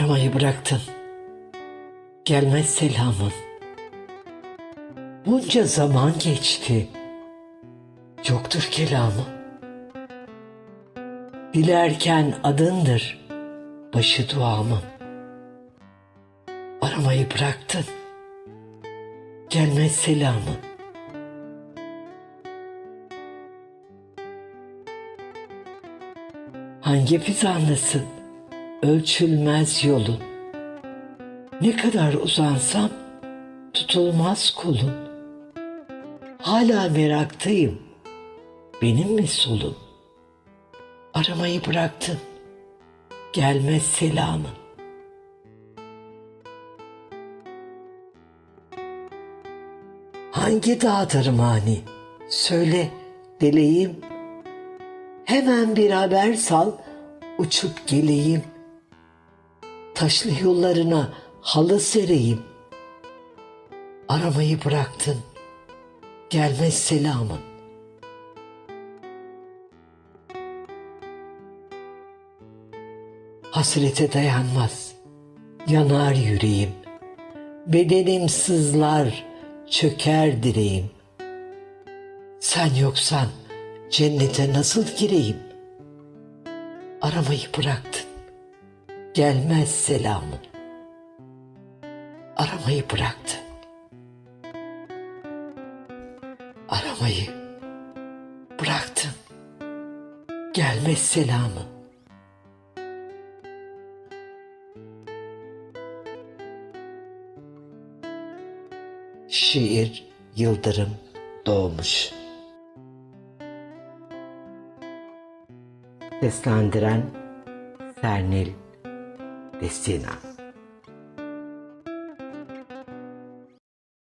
Aramayı bıraktın. Gelmez selamın. Bunca zaman geçti. Yoktur kelamı. Dilerken adındır başı duamın. Aramayı bıraktın. Gelmez selamın. Hangi fizanlısın? Ölçülmez yolun. Ne kadar uzansam tutulmaz kolun. Hala meraktayım. Benim mi solun? Aramayı bıraktın. Gelmez selamın. Hangi dağdır mani? Söyle, deleyim. Hemen bir haber sal, uçup geleyim. Taşlı yollarına halı sereyim. Aramayı bıraktın, gelmez selamın. Hasrete dayanmaz, yanar yüreğim. Bedenim sızlar, çöker direğim. Sen yoksan cennete nasıl gireyim? Aramayı bıraktın, gelmez selamın. Aramayı bıraktın. Aramayı bıraktın, gelmez selamın. Şiir Yıldırım Doğmuş Seslendiren Sernil escena.